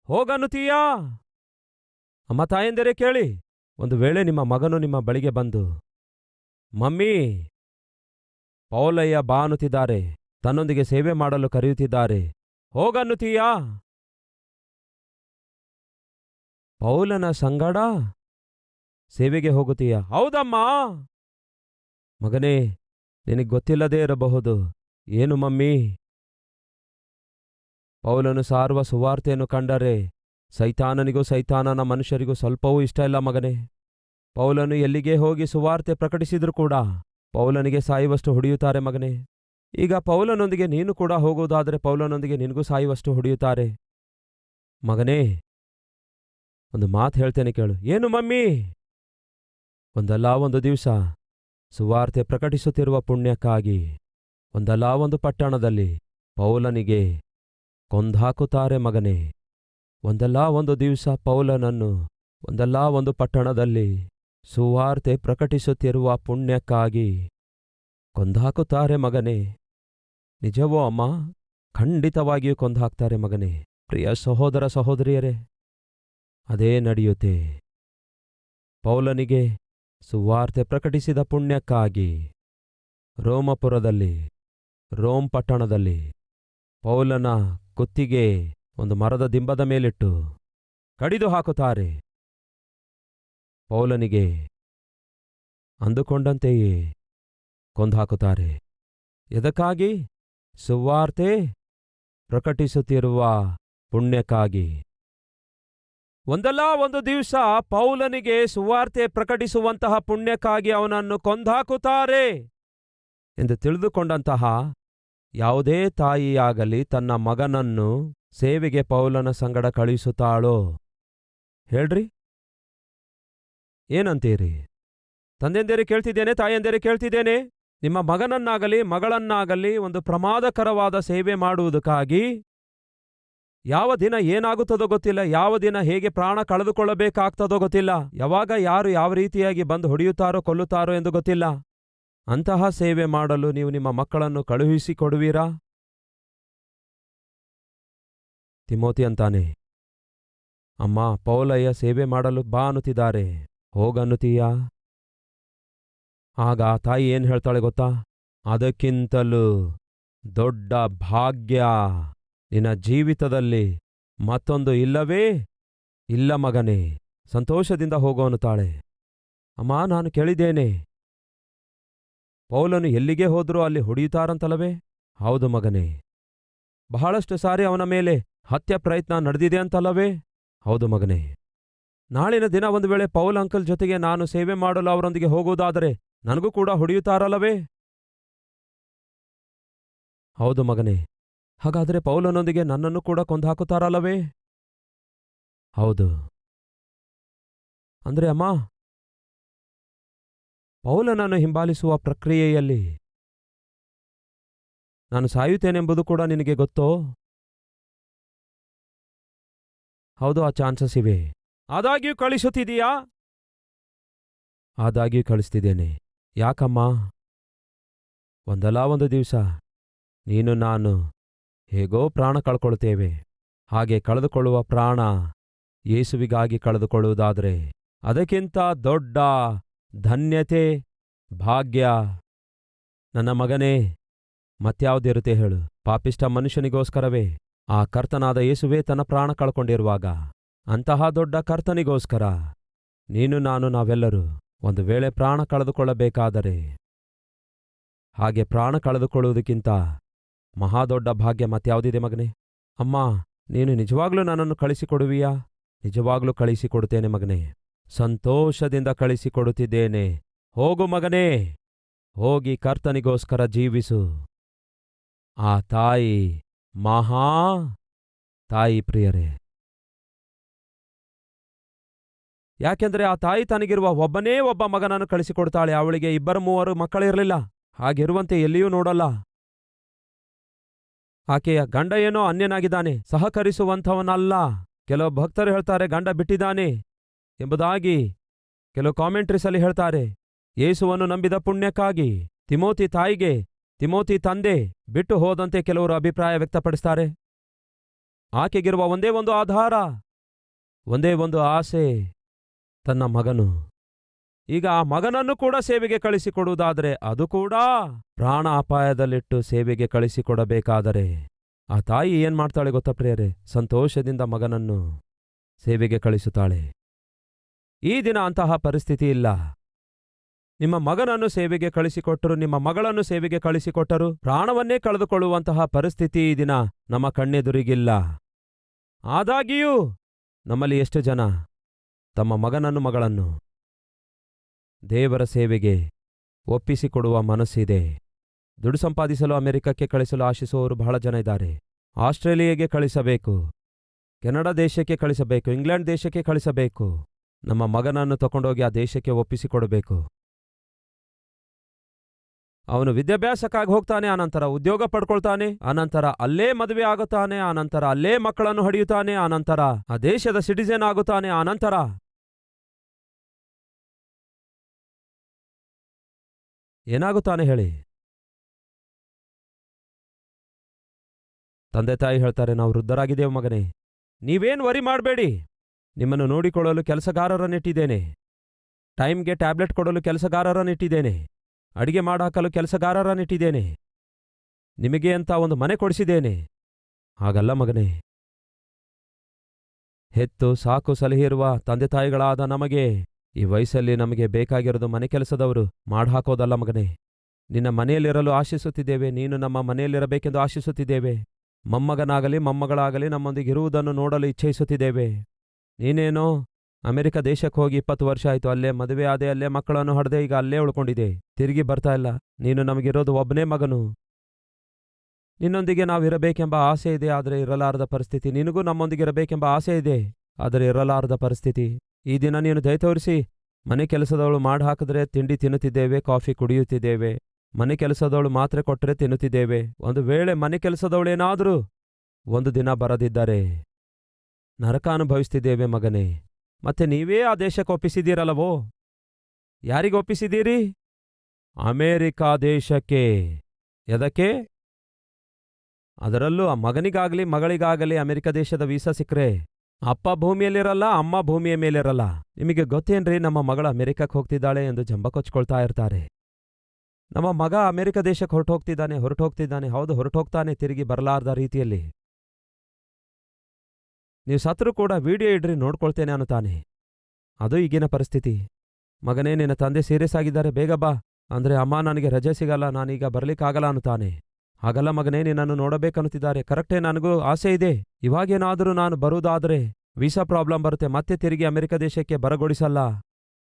ಹೋಗನ್ನುತ್ತೀಯಾ ಅಮ್ಮ ತಾಯಂದರೆ ಕೇಳಿ. ಒಂದು ವೇಳೆ ನಿಮ್ಮ ಮಗನು ನಿಮ್ಮ ಬಳಿಗೆ ಬಂದು, ಮಮ್ಮಿ, ಪೌಲಯ್ಯ ಬಾ ಅನ್ನುತ್ತಿದ್ದಾರೆ. ತನ್ನೊಂದಿಗೆ ಸೇವೆ ಮಾಡಲು ಕರೆಯುತ್ತಿದ್ದಾರೆ. ಹೋಗನ್ನುತ್ತೀಯಾ ಪೌಲನ ಸಂಗಡ ಸೇವೆಗೆ ಹೋಗುತ್ತೀಯಾ? ಹೌದಮ್ಮ. ಮಗನೇ, ನಿನಗೆ ಗೊತ್ತಿಲ್ಲದೇ ಇರಬಹುದು. ಏನು ಮಮ್ಮಿ? ಪೌಲನು ಸಾರುವ ಸುವಾರ್ತೆಯನ್ನು ಕಂಡರೆ ಸೈತಾನನಿಗೂ ಸೈತಾನನ ಮನುಷ್ಯರಿಗೂ ಸ್ವಲ್ಪವೂ ಇಷ್ಟ ಇಲ್ಲ ಮಗನೇ. ಪೌಲನು ಎಲ್ಲಿಗೆ ಹೋಗಿ ಸುವಾರ್ತೆ ಪ್ರಕಟಿಸಿದ್ರೂ ಕೂಡ ಪೌಲನಿಗೆ ಸಾಯುವಷ್ಟು ಹೊಡೆಯುತ್ತಾರೆ ಮಗನೇ. ಈಗ ಪೌಲನೊಂದಿಗೆ ನೀನು ಕೂಡ ಹೋಗುವುದಾದರೆ ಪೌಲನೊಂದಿಗೆ ನಿನಗೂ ಸಾಯುವಷ್ಟು ಹೊಡೆಯುತ್ತಾರೆ. ಮಗನೇ ಒಂದು ಮಾತು ಹೇಳ್ತೇನೆ ಕೇಳು. ಏನು ಮಮ್ಮಿ? ಒಂದಲ್ಲ ಒಂದು ದಿವಸ ಸುವಾರ್ತೆ ಪ್ರಕಟಿಸುತ್ತಿರುವ ಪುಣ್ಯಕ್ಕಾಗಿ, ಒಂದಲ್ಲ ಒಂದು ಪಟ್ಟಣದಲ್ಲಿ ಪೌಲನಿಗೆ ಕೊಂದಾಕುತ್ತಾರೆ ಮಗನೇ. ಒಂದಲ್ಲ ಒಂದು ದಿವಸ ಪೌಲನನ್ನು ಒಂದಲ್ಲ ಒಂದು ಪಟ್ಟಣದಲ್ಲಿ ಸುವಾರ್ತೆ ಪ್ರಕಟಿಸುತ್ತಿರುವ ಪುಣ್ಯಕ್ಕಾಗಿ ಕೊಂದಾಕುತ್ತಾರೆ ಮಗನೇ. ನಿಜವೋ ಅಮ್ಮ? ಖಂಡಿತವಾಗಿಯೂ ಕೊಂದಾಕ್ತಾರೆ ಮಗನೇ. ಪ್ರಿಯ ಸಹೋದರ ಸಹೋದರಿಯರೇ ಅದೇ ನಡೆಯುತ್ತೆ. ಪೌಲನಿಗೆ ಸುವಾರ್ತೆ ಪ್ರಕಟಿಸಿದ ಪುಣ್ಯಕ್ಕಾಗಿ ರೋಮಪುರದಲ್ಲಿ, ರೋಮ್ ಪಟ್ಟಣದಲ್ಲಿ ಪೌಲನ ಕುತ್ತಿಗೆ ಒಂದು ಮರದ ದಿಂಬದ ಮೇಲಿಟ್ಟು ಕಡಿದು ಹಾಕುತ್ತಾರೆ. ಪೌಲನಿಗೆ ಅಂದುಕೊಂಡಂತೆಯೇ ಕೊಂದಾಕುತ್ತಾರೆ ಎದಕ್ಕಾಗಿ? ಸುವಾರ್ತೆ ಪ್ರಕಟಿಸುತ್ತಿರುವ ಪುಣ್ಯಕ್ಕಾಗಿ. ಒಂದಲ್ಲ ಒಂದು ದಿವಸ ಪೌಲನಿಗೆ ಸುವಾರ್ತೆ ಪ್ರಕಟಿಸುವಂತಹ ಪುಣ್ಯಕ್ಕಾಗಿ ಅವನನ್ನು ಕೊಂದಾಕುತ್ತಾರೆ ಎಂದು ತಿಳಿದುಕೊಂಡಂತಹ ಯಾವುದೇ ತಾಯಿಯಾಗಲಿ ತನ್ನ ಮಗನನ್ನು ಸೇವೆಗೆ ಪೌಲನ ಸಂಗಡ ಕಳುಹಿಸುತ್ತಾಳೋ? ಹೇಳ್ರಿ. ಏನಂತೀರಿ? ತಂದೆಂದೇರಿ ಕೇಳ್ತಿದ್ದೇನೆ ತಾಯಂದೇರಿ ಕೇಳ್ತಿದ್ದೇನೆ. ನಿಮ್ಮ ಮಗನನ್ನಾಗಲಿ ಮಗಳನ್ನಾಗಲಿ ಒಂದು ಪ್ರಮಾದಕರವಾದ ಸೇವೆ ಮಾಡುವುದಕ್ಕಾಗಿ ಯಾವ ದಿನ ಏನಾಗುತ್ತದೋ ಗೊತ್ತಿಲ್ಲ, ಯಾವ ದಿನ ಹೇಗೆ ಪ್ರಾಣ ಕಳೆದುಕೊಳ್ಳಬೇಕಾಗ್ತದೋ ಗೊತ್ತಿಲ್ಲ, ಯಾವಾಗ ಯಾರು ಯಾವ ರೀತಿಯಾಗಿ ಬಂದು ಹೊಡೆಯುತ್ತಾರೋ ಕೊಲ್ಲುತ್ತಾರೋ ಎಂದು ಗೊತ್ತಿಲ್ಲ. ಅಂತಹ ಸೇವೆ ಮಾಡಲು ನೀವು ನಿಮ್ಮ ಮಕ್ಕಳನ್ನು ಕಳುಹಿಸಿಕೊಡುವೀರಾ? ತಿಮೋತಿ ಅಂತಾನೆ, ಅಮ್ಮ, ಪೌಲಯ್ಯ ಸೇವೆ ಮಾಡಲು ಬಾ ಅನ್ನುತ್ತಿದ್ದಾರೆ. ಹೋಗನ್ನುತ್ತೀಯಾ ಆಗ ತಾಯಿ ಏನ್ ಹೇಳ್ತಾಳೆ ಗೊತ್ತಾ? ಅದಕ್ಕಿಂತಲೂ ದೊಡ್ಡ ಭಾಗ್ಯ. ನಿನ್ನ ಜೀವಿತದಲ್ಲಿ ಮತ್ತೊಂದು ಇಲ್ಲವೇ? ಇಲ್ಲ ಮಗನೇ, ಸಂತೋಷದಿಂದ ಹೋಗೋನು ತಾಳೆ. ಅಮ್ಮ, ನಾನು ಕೇಳಿದ್ದೇನೆ. ಪೌಲನು ಎಲ್ಲಿಗೆ ಹೋದರೂ ಅಲ್ಲಿ ಹೊಡೆಯುತ್ತಾರಂತಲವೇ ಹೌದು ಮಗನೇ. ಬಹಳಷ್ಟು ಸಾರಿ ಅವನ ಮೇಲೆ ಹತ್ಯೆ ಪ್ರಯತ್ನ ನಡೆದಿದೆ ಅಂತಲ್ಲವೇ? ಹೌದು ಮಗನೇ. ನಾಳಿನ ದಿನ ಒಂದು ವೇಳೆ ಪೌಲ್ ಅಂಕಲ್ ಜೊತೆಗೆ ನಾನು ಸೇವೆ ಮಾಡಲು ಅವರೊಂದಿಗೆ ಹೋಗುವುದಾದರೆ ನನಗೂ ಕೂಡ ಹೊಡೆಯುತ್ತಾರಲ್ಲವೇ? ಹೌದು ಮಗನೇ. ಹಾಗಾದರೆ ಪೌಲನೊಂದಿಗೆ ನನ್ನನ್ನು ಕೂಡ ಕೊಂದಾಕುತ್ತಾರಲ್ಲವೇ ಹೌದು. ಅಂದ್ರೆ ಅಮ್ಮ, ಪೌಲನನ್ನು ಹಿಂಬಾಲಿಸುವ ಪ್ರಕ್ರಿಯೆಯಲ್ಲಿ ನಾನು ಸಾಯುತ್ತೇನೆಂಬುದು ಕೂಡ ನಿನಗೆ ಗೊತ್ತೋ? ಹೌದು, ಆ ಚಾನ್ಸಸ್ ಇವೆ. ಆದಾಗ್ಯೂ ಕಳಿಸುತ್ತಿದೀಯಾ ಆದಾಗ್ಯೂ ಕಳಿಸ್ತಿದ್ದೇನೆ. ಯಾಕಮ್ಮ? ಒಂದಲ್ಲ ಒಂದು ದಿವಸ. ನೀನು, ನಾನು. ಹೇಗೋ ಪ್ರಾಣ ಕಳ್ಕೊಳ್ತೇವೆ. ಹಾಗೆ ಕಳೆದುಕೊಳ್ಳುವ ಪ್ರಾಣ ಯೇಸುವಿಗಾಗಿ ಕಳೆದುಕೊಳ್ಳುವುದಾದರೆ ಅದಕ್ಕಿಂತ ದೊಡ್ಡ ಧನ್ಯತೆ, ಭಾಗ್ಯ. ನನ್ನ ಮಗನೇ ಮತ್ಯಾವುದಿರುತ್ತೆ ಹೇಳು. ಪಾಪಿಷ್ಟ ಮನುಷ್ಯನಿಗೋಸ್ಕರವೇ. ಆ ಕರ್ತನಾದ ಯೇಸುವೇ ತನ್ನ ಪ್ರಾಣ ಕಳ್ಕೊಂಡಿರುವಾಗ ಅಂತಹ ದೊಡ್ಡ ಕರ್ತನಿಗೋಸ್ಕರ ನೀನು ನಾನು ನಾವೆಲ್ಲರೂ ಒಂದು ವೇಳೆ ಪ್ರಾಣ ಕಳೆದುಕೊಳ್ಳಬೇಕಾದರೆ ಹಾಗೆ ಪ್ರಾಣ ಕಳೆದುಕೊಳ್ಳುವುದಕ್ಕಿಂತ ಮಹಾದೊಡ್ಡ ಭಾಗ್ಯ ಮತ್ಯಾವುದಿದೆ ಮಗನೇ? ಅಮ್ಮ, ನೀನು ನಿಜವಾಗ್ಲೂ ನನ್ನನ್ನು ಕಳಿಸಿಕೊಡುವಿಯಾ? ನಿಜವಾಗ್ಲೂ ಕಳಿಸಿಕೊಡುತ್ತೇನೆ ಮಗನೇ. ಸಂತೋಷದಿಂದ ಕಳಿಸಿಕೊಡುತ್ತಿದ್ದೇನೆ. ಹೋಗು ಮಗನೇ. ಹೋಗಿ ಕರ್ತನಿಗೋಸ್ಕರ ಜೀವಿಸು. ಆ ತಾಯಿ ಮಹಾ ತಾಯಿ ಪ್ರಿಯರೇ. ಯಾಕೆಂದರೆ ಆ ತಾಯಿ ತನಗಿರುವ ಒಬ್ಬನೇ ಒಬ್ಬ ಮಗನನ್ನು ಕಳಿಸಿಕೊಡ್ತಾಳೆ. ಅವಳಿಗೆ ಇಬ್ಬರು ಮೂವರು ಮಕ್ಕಳಿರಲಿಲ್ಲ. ಹಾಗಿರುವಂತೆ ಎಲ್ಲಿಯೂ ನೋಡಲ್ಲ. ಆಕೆಯ ಗಂಡ ಏನೋ ಅನ್ಯನಾಗಿದ್ದಾನೆ, ಸಹಕರಿಸುವಂಥವನಲ್ಲ. ಕೆಲವು ಭಕ್ತರು ಹೇಳ್ತಾರೆ, ಗಂಡ ಬಿಟ್ಟಿದ್ದಾನೆ ಎಂಬುದಾಗಿ ಕೆಲವು ಕಾಮೆಂಟ್ರೀಸಲ್ಲಿ ಹೇಳ್ತಾರೆ. ಯೇಸುವನ್ನು ನಂಬಿದ ಪುಣ್ಯಕ್ಕಾಗಿ ತಿಮೋತಿ ತಾಯಿಗೆ, ತಿಮೋತಿ ತಂದೆ ಬಿಟ್ಟು ಹೋದಂತೆ ಕೆಲವರು ಅಭಿಪ್ರಾಯ ವ್ಯಕ್ತಪಡಿಸ್ತಾರೆ. ಆಕೆಗಿರುವ ಒಂದೇ ಒಂದು ಆಧಾರ, ಒಂದೇ ಒಂದು ಆಸೆ, ತನ್ನ ಮಗನು. ಈಗ ಆ ಮಗನನ್ನು ಕೂಡ ಸೇವೆಗೆ ಕಳಿಸಿಕೊಡುವುದಾದರೆ ಅದು ಕೂಡ ಪ್ರಾಣ ಅಪಾಯದಲ್ಲಿಟ್ಟು ಸೇವೆಗೆ ಕಳಿಸಿಕೊಡಬೇಕಾದರೆ. ಆ ತಾಯಿ ಏನ್ ಮಾಡ್ತಾಳೆ ಗೊತ್ತಾ ಪ್ರಿಯರೇ? ಸಂತೋಷದಿಂದ ಮಗನನ್ನು ಸೇವೆಗೆ ಕಳಿಸುತ್ತಾಳೆ. ಈ ದಿನ ಅಂತಹ ಪರಿಸ್ಥಿತಿ ಇಲ್ಲ. ನಿಮ್ಮ ಮಗನನ್ನು ಸೇವೆಗೆ ಕಳಿಸಿಕೊಟ್ಟರು, ನಿಮ್ಮ ಮಗಳನ್ನು ಸೇವೆಗೆ ಕಳಿಸಿಕೊಟ್ಟರು, ಪ್ರಾಣವನ್ನೇ ಕಳೆದುಕೊಳ್ಳುವಂತಹ ಪರಿಸ್ಥಿತಿ ಈ ದಿನ ನಮ್ಮ ಕಣ್ಣೆದುರಿಗಿಲ್ಲ. ಆದಾಗಿಯೂ ನಮ್ಮಲ್ಲಿ ಎಷ್ಟು ಜನ ತಮ್ಮ ಮಗನನ್ನು ಮಗಳನ್ನು ದೇವರ ಸೇವೆಗೆ ಒಪ್ಪಿಸಿಕೊಡುವ ಮನಸ್ಸಿದೆ. ದುಡ್ಡು ಸಂಪಾದಿಸಲು ಅಮೆರಿಕಕ್ಕೆ ಕಳಿಸಲು ಆಶಿಸುವವರು ಬಹಳ ಜನ ಇದ್ದಾರೆ. ಆಸ್ಟ್ರೇಲಿಯಾಗೆ ಕಳಿಸಬೇಕು. ಕೆನಡಾ ದೇಶಕ್ಕೆ ಕಳಿಸಬೇಕು. ಇಂಗ್ಲೆಂಡ್ ದೇಶಕ್ಕೆ ಕಳಿಸಬೇಕು. ನಮ್ಮ ಮಗನನ್ನು ತಗೊಂಡೋಗಿ ಆ ದೇಶಕ್ಕೆ ಒಪ್ಪಿಸಿಕೊಡಬೇಕು. ಅವನು ವಿದ್ಯಾಭ್ಯಾಸಕ್ಕಾಗಿ ಹೋಗ್ತಾನೆ, ಆನಂತರ ಉದ್ಯೋಗ ಪಡ್ಕೊಳ್ತಾನೆ, ಆನಂತರ ಅಲ್ಲೇ ಮದುವೆ ಆಗುತ್ತಾನೆ, ಆನಂತರ ಅಲ್ಲೇ ಮಕ್ಕಳನ್ನು ಹಡಿಯುತ್ತಾನೆ, ಆನಂತರ ಆ ದೇಶದ ಸಿಟಿಜನ್ ಆಗುತ್ತಾನೆ, ಆನಂತರ ಏನಾಗುತ್ತಾನೆ ಹೇಳಿ? ತಂದೆ ತಾಯಿ ಹೇಳ್ತಾರೆ, ನಾವು ವೃದ್ಧರಾಗಿದ್ದೇವೆ ಮಗನೇ. ನೀವೇನು ವರಿ ಮಾಡಬೇಡಿ. ನಿಮ್ಮನ್ನು ನೋಡಿಕೊಳ್ಳಲು ಕೆಲಸಗಾರರನ್ನಿಟ್ಟಿದ್ದೇನೆ ಟೈಮ್ಗೆ ಟ್ಯಾಬ್ಲೆಟ್ ಕೊಡಲು ಕೆಲಸಗಾರರನ್ನಿಟ್ಟಿದ್ದೇನೆ ಅಡಿಗೆ ಮಾಡಾಕಲು ಕೆಲಸಗಾರರನ್ನಿಟ್ಟಿದ್ದೇನೆ ನಿಮಗೆ ಅಂತ ಒಂದು ಮನೆ ಕೊಡಿಸಿದ್ದೇನೆ. ಹಾಗಲ್ಲ ಮಗನೇ. ಹೆತ್ತು ಸಾಕು ಸಲಹಿರುವ ತಂದೆ ತಾಯಿಗಳಾದ ನಮಗೆ ಈ ವಯಸ್ಸಲ್ಲಿ ನಮಗೆ ಬೇಕಾಗಿರೋದು ಮನೆ ಕೆಲಸದವರು ಮಾಡ್ಹಾಕೋದಲ್ಲ ಮಗನೇ. ನಿನ್ನ ಮನೆಯಲ್ಲಿರಲು ಆಶಿಸುತ್ತಿದ್ದೇವೆ, ನೀನು ನಮ್ಮ ಮನೆಯಲ್ಲಿರಬೇಕೆಂದು ಆಶಿಸುತ್ತಿದ್ದೇವೆ. ಮೊಮ್ಮಗನಾಗಲಿ, ಮೊಮ್ಮಗಳಾಗಲಿ ನಮ್ಮೊಂದಿಗೆ ಇರುವುದನ್ನು ನೋಡಲು ಇಚ್ಛಿಸುತ್ತಿದ್ದೇವೆ. ನೀನೇನೋ ಅಮೆರಿಕ ದೇಶಕ್ಕೆ ಹೋಗಿ ಇಪ್ಪತ್ತು ವರ್ಷ ಆಯಿತು, ಅಲ್ಲೇ ಮದುವೆ ಆದೆ, ಅಲ್ಲೇ ಮಕ್ಕಳನ್ನು ಹೊಡೆದೆ, ಈಗ ಅಲ್ಲೇ ಉಳ್ಕೊಂಡಿದೆ. ತಿರುಗಿ ಬರ್ತಾ ಇಲ್ಲ. ನೀನು ನಮಗಿರೋದು ಒಬ್ಬನೇ ಮಗನು. ನಿನ್ನೊಂದಿಗೆ ನಾವಿರಬೇಕೆಂಬ ಆಸೆ ಇದೆ, ಆದರೆ ಇರಲಾರದ ಪರಿಸ್ಥಿತಿ. ನಿನಗೂ ನಮ್ಮೊಂದಿಗೆ ಇರಬೇಕೆಂಬ ಆಸೆ ಇದೆ, ಆದರೆ ಇರಲಾರದ ಪರಿಸ್ಥಿತಿ. ಈ ದಿನ ನೀನು ದಯ ತೋರಿಸಿ, ಮನೆ ಕೆಲಸದವಳು ಮಾಡಿ ಹಾಕಿದ್ರೆ ತಿಂಡಿ ತಿನ್ನುತ್ತಿದ್ದೇವೆ, ಕಾಫಿ ಕುಡಿಯುತ್ತಿದ್ದೇವೆ. ಮನೆ ಕೆಲಸದವಳು ಮಾತ್ರೆ ಕೊಟ್ಟರೆ ತಿನ್ನುತ್ತಿದ್ದೇವೆ. ಒಂದು ವೇಳೆ ಮನೆ ಕೆಲಸದವಳೇನಾದರೂ ಒಂದು ದಿನ ಬರದಿದ್ದರೆ ನರಕ ಅನುಭವಿಸ್ತಿದ್ದೇವೆ ಮಗನೇ. ಮತ್ತೆ ನೀವೇ ಆ ದೇಶಕ್ಕೆ ಒಪ್ಪಿಸಿದ್ದೀರಲ್ಲವೋ? ಯಾರಿಗೆ ಒಪ್ಪಿಸಿದ್ದೀರಿ? ಅಮೇರಿಕಾ ದೇಶಕ್ಕೆ. ಎದಕ್ಕೆ? ಅದರಲ್ಲೂ ಆ ಮಗನಿಗಾಗಲಿ, ಮಗಳಿಗಾಗಲಿ ಅಮೆರಿಕ ದೇಶದ ವೀಸಾ ಸಿಕ್ಕರೆ ಅಪ್ಪ ಭೂಮಿಯಲ್ಲಿರಲ್ಲ, ಅಮ್ಮ ಭೂಮಿಯ ಮೇಲಿರಲ್ಲ. ನಿಮಗೆ ಗೊತ್ತೇನ್ರಿ, ನಮ್ಮ ಮಗಳ ಅಮೆರಿಕಕ್ಕೆ ಹೋಗ್ತಿದ್ದಾಳೆ ಎಂದು ಜಂಬ ಕೊಚ್ಕೊಳ್ತಾ ಇರ್ತಾರೆ. ನಮ್ಮ ಮಗ ಅಮೆರಿಕ ದೇಶಕ್ಕೆ ಹೊರಟೋಗ್ತಿದ್ದಾನೆ ಹೊರಟೋಗ್ತಿದ್ದಾನೆ, ಹೌದು, ಹೊರಟೋಗ್ತಾನೆ, ತಿರುಗಿ ಬರಲಾರ್ದ ರೀತಿಯಲ್ಲಿ. ನೀವು ಸತ್ರು ಕೂಡ ವಿಡಿಯೋ ಇಡ್ರಿ, ನೋಡ್ಕೊಳ್ತೇನೆ ಅನ್ನುತ್ತಾನೆ. ಅದು ಈಗಿನ ಪರಿಸ್ಥಿತಿ. ಮಗನೇ, ನಿನ್ನ ತಂದೆ ಸೀರಿಯಸ್ ಆಗಿದ್ದಾರೆ, ಬೇಗ ಬಾ. ಅಂದ್ರೆ ಅಮ್ಮ ನನಗೆ ರಜೆ ಸಿಗಲ್ಲ, ನಾನೀಗ ಬರಲಿಕ್ಕಾಗಲ್ಲ ಅನ್ನುತ್ತಾನೆ. ಹಾಗಲ್ಲ ಮಗನೇ ನಿನ್ನನ್ನು ನೋಡಬೇಕನ್ನುತ್ತಿದ್ದಾರೆ. ಕರೆಕ್ಟೇ, ನನಗೂ ಆಸೆ ಇದೆ. ಇವಾಗೇನಾದರೂ ನಾನು ಬರುವುದಾದರೆ ವೀಸಾ ಪ್ರಾಬ್ಲಮ್ ಬರುತ್ತೆ, ಮತ್ತೆ ತಿರುಗಿ ಅಮೆರಿಕ ದೇಶಕ್ಕೆ ಬರಗೊಡಿಸಲ್ಲ.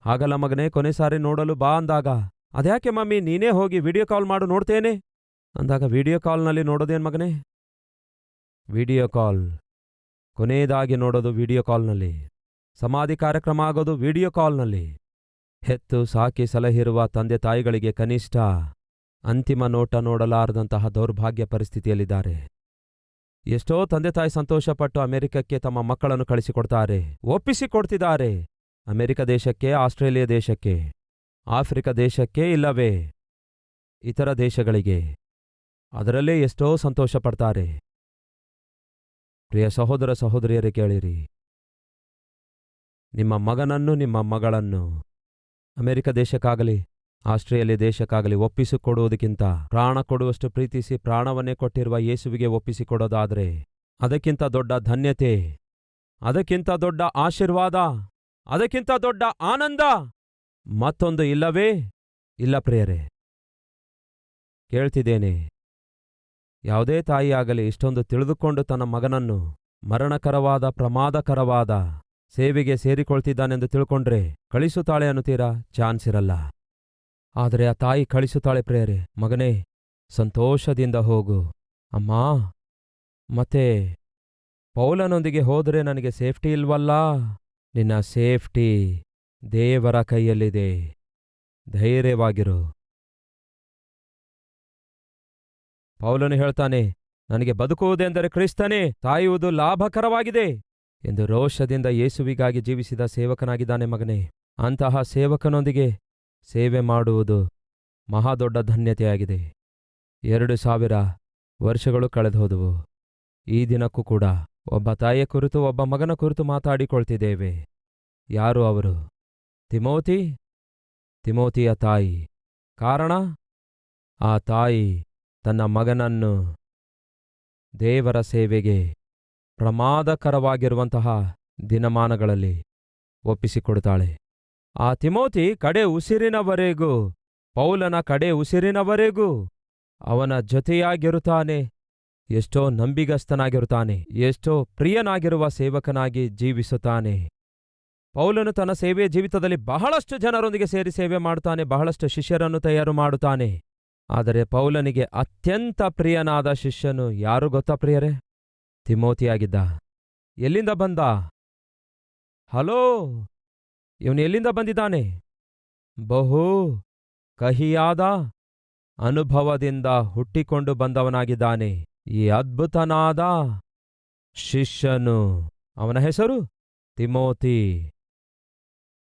ಹಾಗಲ್ಲ ಮಗನೇ, ಕೊನೆ ಸಾರಿ ನೋಡಲು ಬಾ ಅಂದಾಗ. ಅದ್ಯಾಕೆ ಮಮ್ಮಿ, ನೀನೇ ಹೋಗಿ ವಿಡಿಯೋ ಕಾಲ್ ಮಾಡು, ನೋಡ್ತೇನೆ? ಅಂದಾಗ, ವಿಡಿಯೋ ಕಾಲ್ನಲ್ಲಿ ನೋಡೋದೇನು ಮಗನೇ? Video call. ಕೊನೆಯದಾಗಿ ನೋಡೋದು ವಿಡಿಯೋ ಕಾಲ್ನಲ್ಲಿ. ಸಮಾಧಿ ಕಾರ್ಯಕ್ರಮ ಆಗೋದು ವಿಡಿಯೋ ಕಾಲ್ನಲ್ಲಿ. ಹೆತ್ತು, ಸಾಕಿ ಸಲಹಿರುವ ತಂದೆ ತಾಯಿಗಳಿಗೆ ಕನಿಷ್ಠ ಅಂತಿಮ ನೋಟ ನೋಡಲಾರದಂತಹ ದೌರ್ಭಾಗ್ಯ ಪರಿಸ್ಥಿತಿಯಲ್ಲಿದ್ದಾರೆ. ಎಷ್ಟೋ ತಂದೆ ತಾಯಿ ಸಂತೋಷಪಟ್ಟು ಅಮೆರಿಕಕ್ಕೆ ತಮ್ಮ ಮಕ್ಕಳನ್ನು ಕಳಿಸಿಕೊಡ್ತಾರೆ. ಒಪ್ಪಿಸಿಕೊಡ್ತಿದ್ದಾರೆ. ಅಮೆರಿಕ ದೇಶಕ್ಕೆ, ಆಸ್ಟ್ರೇಲಿಯಾ ದೇಶಕ್ಕೆ, ಆಫ್ರಿಕಾ ದೇಶಕ್ಕೆ ಇಲ್ಲವೇ? ಇತರ ದೇಶಗಳಿಗೆ. ಅದರಲ್ಲೇ ಎಷ್ಟೋ ಸಂತೋಷ ಪಡ್ತಾರೆ ಪ್ರಿಯ ಸಹೋದರ ಸಹೋದರಿಯರೇ ಕೇಳಿರಿ. ನಿಮ್ಮ ಮಗನನ್ನು, ನಿಮ್ಮ ಮಗಳನ್ನು ಅಮೆರಿಕ ದೇಶಕ್ಕಾಗಲಿ ಆಸ್ಟ್ರೇಲಿಯಾ ದೇಶಕ್ಕಾಗಲಿ ಒಪ್ಪಿಸಿಕೊಡುವುದಕ್ಕಿಂತ ಪ್ರಾಣ ಕೊಡುವಷ್ಟು ಪ್ರೀತಿಸಿ ಪ್ರಾಣವನ್ನೇ ಕೊಟ್ಟಿರುವ ಯೇಸುವಿಗೆ ಒಪ್ಪಿಸಿಕೊಡೋದಾದರೆ ಅದಕ್ಕಿಂತ ದೊಡ್ಡ ಧನ್ಯತೆ, ಅದಕ್ಕಿಂತ ದೊಡ್ಡ ಆಶೀರ್ವಾದ, ಅದಕ್ಕಿಂತ ದೊಡ್ಡ ಆನಂದ ಮತ್ತೊಂದು ಇಲ್ಲವೇ? ಇಲ್ಲ ಪ್ರಿಯರೇ, ಕೇಳ್ತಿದ್ದೇನೆ. ಯಾವುದೇ ತಾಯಿಯಾಗಲಿ ಇಷ್ಟೊಂದು ತಿಳಿದುಕೊಂಡು ತನ್ನ ಮಗನನ್ನು ಮರಣಕರವಾದ, ಪ್ರಮಾದಕರವಾದ ಸೇವೆಗೆ ಸೇರಿಕೊಳ್ತಿದ್ದಾನೆಂದು ತಿಳ್ಕೊಂಡ್ರೆ ಕಳಿಸುತ್ತಾಳೆ ಅನ್ನುತ್ತೀರಾ? ಚಾನ್ಸ್ ಇರಲ್ಲ. ಆದರೆ ಆ ತಾಯಿ ಕಳಿಸುತ್ತಾಳೆ ಪ್ರೇಯರೆ, ಮಗನೇ, ಸಂತೋಷದಿಂದ ಹೋಗು. ಅಮ್ಮ, ಮತ್ತೆ ಪೌಲನೊಂದಿಗೆ ಹೋದರೆ ನನಗೆ ಸೇಫ್ಟಿ ಇಲ್ವಲ್ಲ? ನಿನ್ನ ಸೇಫ್ಟಿ ದೇವರ ಕೈಯಲ್ಲಿದೆ. ಧೈರ್ಯವಾಗಿರು. ಪೌಲನು ಹೇಳ್ತಾನೆ, ನನಗೆ ಬದುಕುವುದೆಂದರೆ ಕ್ರಿಸ್ತನೇ ಸಾಯುವುದು ಲಾಭಕರವಾಗಿದೆ ಎಂದು ರೋಷದಿಂದ ಯೇಸುವಿಗಾಗಿ ಜೀವಿಸಿದ ಸೇವಕನಾಗಿದ್ದಾನೆ ಮಗನೇ. ಅಂತಹ ಸೇವಕನೊಂದಿಗೆ ಸೇವೆ ಮಾಡುವುದು ಮಹಾದೊಡ್ಡ ಧನ್ಯತೆಯಾಗಿದೆ. ಎರಡು ಸಾವಿರ ವರ್ಷಗಳು ಕಳೆದುಹೋದವು. ಈ ದಿನಕ್ಕೂ ಕೂಡ ಒಬ್ಬ ತಾಯಿಯ ಕುರಿತು ಒಬ್ಬ ಮಗನ ಕುರಿತು ಮಾತಾಡಿಕೊಳ್ತಿದ್ದೇವೆ. ಯಾರು ಅವರು? ತಿಮೋತಿ? ತಿಮೋತಿಯ ತಾಯಿ. ಕಾರಣ? ಆ ತಾಯಿ ತನ್ನ ಮಗನನ್ನು ದೇವರ ಸೇವೆಗೆ ಪ್ರಮಾದಕರವಾಗಿರುವಂತಹ ದಿನಮಾನಗಳಲ್ಲಿ ಒಪ್ಪಿಸಿಕೊಡುತ್ತಾಳೆ. ಆ ತಿಮೋತಿ ಕಡೆ ಉಸಿರಿನವರೆಗೂ, ಪೌಲನ ಕಡೆ ಉಸಿರಿನವರೆಗೂ ಅವನ ಜೊತೆಯಾಗಿರುತ್ತಾನೆ. ಎಷ್ಟೋ ನಂಬಿಗಸ್ತನಾಗಿರುತ್ತಾನೆ, ಎಷ್ಟೋ ಪ್ರಿಯನಾಗಿರುವ ಸೇವಕನಾಗಿ ಜೀವಿಸುತ್ತಾನೆ. ಪೌಲನು ತನ್ನ ಸೇವೆಯ ಜೀವಿತದಲ್ಲಿ ಬಹಳಷ್ಟು ಜನರೊಂದಿಗೆ ಸೇರಿ ಸೇವೆ ಮಾಡುತ್ತಾನೆ, ಬಹಳಷ್ಟು ಶಿಷ್ಯರನ್ನು ತಯಾರು ಮಾಡುತ್ತಾನೆ. ಆದರೆ ಪೌಲನಿಗೆ ಅತ್ಯಂತ ಪ್ರಿಯನಾದ ಶಿಷ್ಯನು ಯಾರು ಗೊತ್ತಾ ಪ್ರಿಯರೇ? ತಿಮೋತಿಯಾಗಿದ್ದ. ಎಲ್ಲಿಂದ ಬಂದ? ಹಲೋ? ಇವನು ಎಲ್ಲಿಂದ ಬಂದಿದ್ದಾನೆ? ಬಹು ಕಹಿಯಾದ ಅನುಭವದಿಂದ ಹುಟ್ಟಿಕೊಂಡು ಬಂದವನಾಗಿದ್ದಾನೆ. ಈ ಅದ್ಭುತನಾದ ಶಿಷ್ಯನು. ಅವನ ಹೆಸರು? ತಿಮೋತಿ.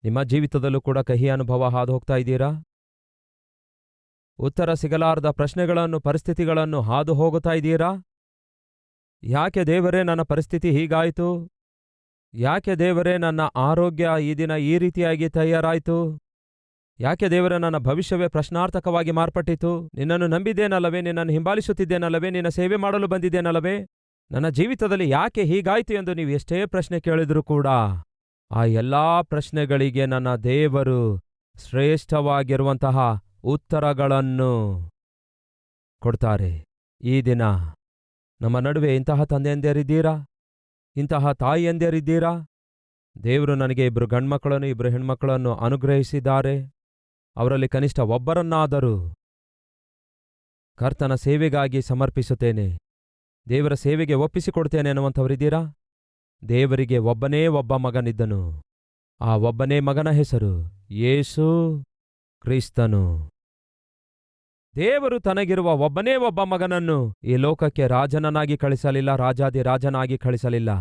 ನಿಮ್ಮ ಜೀವಿತದಲ್ಲೂ ಕೂಡ ಕಹಿ ಅನುಭವ ಹಾದು ಹೋಗ್ತಾ ಇದ್ದೀರಾ? ಉತ್ತರ ಸಿಗಲಾರದ ಪ್ರಶ್ನೆಗಳನ್ನು, ಪರಿಸ್ಥಿತಿಗಳನ್ನು ಹಾದು ಹೋಗುತ್ತಾ ಇದ್ದೀರಾ? ಯಾಕೆ ದೇವರೇ ನನ್ನ ಪರಿಸ್ಥಿತಿ ಹೀಗಾಯಿತು? ಯಾಕೆ ದೇವರೇ ನನ್ನ ಆರೋಗ್ಯ ಈ ದಿನ ಈ ರೀತಿಯಾಗಿ ತಯಾರಾಯಿತು? ಯಾಕೆ ದೇವರ ನನ್ನ ಭವಿಷ್ಯವೇ ಪ್ರಶ್ನಾರ್ಥಕವಾಗಿ ಮಾರ್ಪಟ್ಟಿತು? ನಿನ್ನನ್ನು ನಂಬಿದ್ದೇನಲ್ಲವೇ? ನಿನ್ನನ್ನು ಹಿಂಬಾಲಿಸುತ್ತಿದ್ದೇನಲ್ಲವೇ? ನಿನ್ನ ಸೇವೆ ಮಾಡಲು ಬಂದಿದ್ದೇನಲ್ಲವೇ? ನನ್ನ ಜೀವಿತದಲ್ಲಿ ಯಾಕೆ ಹೀಗಾಯಿತು ಎಂದು ನೀವು ಎಷ್ಟೇ ಪ್ರಶ್ನೆ ಕೇಳಿದರೂ ಕೂಡ ಆ ಎಲ್ಲಾ ಪ್ರಶ್ನೆಗಳಿಗೆ ನನ್ನ ದೇವರು ಶ್ರೇಷ್ಠವಾಗಿರುವಂತಹ ಉತ್ತರಗಳನ್ನು ಕೊಡ್ತಾರೆ. ಈ ದಿನ ನಮ್ಮ ನಡುವೆ ಇಂತಹ ತಂದೆಯಂದಿರಿದ್ದೀರಾ? ಇಂತಹ ತಾಯಿಯಂದಿರಿದ್ದೀರಾ ದೇವರು ನನಗೆ ಇಬ್ಬರು ಗಂಡ್ಮಕ್ಕಳನ್ನು ಇಬ್ಬರು ಹೆಣ್ಮಕ್ಕಳನ್ನು ಅನುಗ್ರಹಿಸಿದ್ದಾರೆ. ಅವರಲ್ಲಿ ಕನಿಷ್ಠ ಒಬ್ಬರನ್ನಾದರೂ ಕರ್ತನ ಸೇವೆಗಾಗಿ ಸಮರ್ಪಿಸುತ್ತೇನೆ. ದೇವರ ಸೇವೆಗೆ ಒಪ್ಪಿಸಿಕೊಡ್ತೇನೆ ಅನ್ನುವಂಥವರಿದ್ದೀರಾ ದೇವರಿಗೆ ಒಬ್ಬನೇ ಒಬ್ಬ ಮಗನಿದ್ದನು. ಆ ಒಬ್ಬನೇ ಮಗನ ಹೆಸರು ಯೇಸು ಕ್ರಿಸ್ತನು. ದೇವರು ತನಗಿರುವ ಒಬ್ಬನೇ ಒಬ್ಬ ಮಗನನ್ನು ಈ ಲೋಕಕ್ಕೆ ರಾಜನನ್ನಾಗಿ ಕಳಿಸಲಿಲ್ಲ, ರಾಜಾದಿ ರಾಜನಾಗಿ ಕಳಿಸಲಿಲ್ಲ,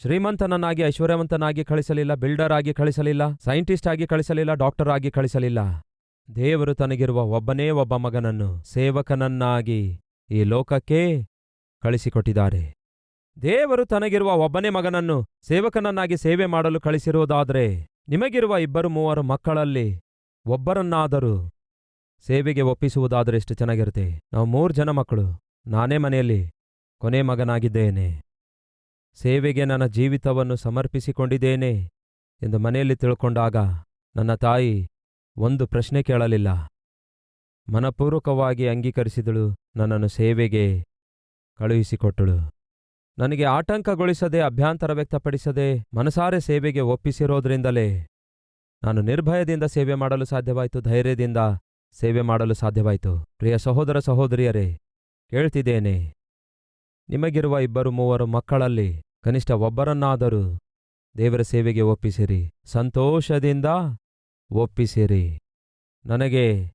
ಶ್ರೀಮಂತನನ್ನಾಗಿ, ಐಶ್ವರ್ಯವಂತನಾಗಿ ಕಳಿಸಲಿಲ್ಲ, ಬಿಲ್ಡರ್ ಆಗಿ ಕಳಿಸಲಿಲ್ಲ, ಸೈಂಟಿಸ್ಟ್ ಆಗಿ ಕಳಿಸಲಿಲ್ಲ, ಡಾಕ್ಟರ್ ಆಗಿ ಕಳಿಸಲಿಲ್ಲ. ದೇವರು ತನಗಿರುವ ಒಬ್ಬನೇ ಒಬ್ಬ ಮಗನನ್ನು ಸೇವಕನನ್ನಾಗಿ ಈ ಲೋಕಕ್ಕೆ ಕಳಿಸಿಕೊಟ್ಟಿದ್ದಾರೆ. ದೇವರು ತನಗಿರುವ ಒಬ್ಬನೇ ಮಗನನ್ನು ಸೇವಕನನ್ನಾಗಿ ಸೇವೆ ಮಾಡಲು ಕಳಿಸಿರುವುದಾದರೆ ನಿಮಗಿರುವ ಇಬ್ಬರು ಮೂವರು ಮಕ್ಕಳಲ್ಲಿ ಒಬ್ಬರನ್ನಾದರೂ ಸೇವೆಗೆ ಒಪ್ಪಿಸುವುದಾದರೆ ಎಷ್ಟು ಚೆನ್ನಾಗಿರುತ್ತೆ? ನಾವು ಮೂರು ಜನ ಮಕ್ಕಳು. ನಾನೇ ಮನೆಯಲ್ಲಿ, ಕೊನೆ ಮಗನಾಗಿದ್ದೇನೆ. ಸೇವೆಗೆ ನನ್ನ ಜೀವಿತವನ್ನು ಸಮರ್ಪಿಸಿಕೊಂಡಿದ್ದೇನೆ ಎಂದು ಮನೆಯಲ್ಲಿ ತಿಳ್ಕೊಂಡಾಗ ನನ್ನ ತಾಯಿ ಒಂದು ಪ್ರಶ್ನೆ ಕೇಳಲಿಲ್ಲ. ಮನಪೂರ್ವಕವಾಗಿ ಅಂಗೀಕರಿಸಿದಳು, ನನ್ನನ್ನು ಸೇವೆಗೆ ಕಳುಹಿಸಿಕೊಟ್ಟಳು. ನನಗೆ ಆಟಂಕಗೊಳಿಸದೆ ಅಭ್ಯಂತರ ವ್ಯಕ್ತಪಡಿಸದೆ, ಮನಸಾರೆ ಸೇವೆಗೆ ಒಪ್ಪಿಸಿರೋದ್ರಿಂದಲೇ ನಾನು ನಿರ್ಭಯದಿಂದ ಸೇವೆ ಮಾಡಲು ಸಾಧ್ಯವಾಯಿತು, ಧೈರ್ಯದಿಂದ ಸೇವೆ ಮಾಡಲು ಸಾಧ್ಯವಾಯಿತು. ಪ್ರಿಯ ಸಹೋದರ ಸಹೋದರಿಯರೇ, ಕೇಳ್ತಿದ್ದೇನೆ. ನಿಮಗಿರುವ ಇಬ್ಬರು ಮೂವರು ಮಕ್ಕಳಲ್ಲಿ ಕನಿಷ್ಠ ಒಬ್ಬರನ್ನಾದರೂ ದೇವರ ಸೇವೆಗೆ ಒಪ್ಪಿಸಿರಿ. ಸಂತೋಷದಿಂದ ಒಪ್ಪಿಸಿರಿ. ನನಗೆ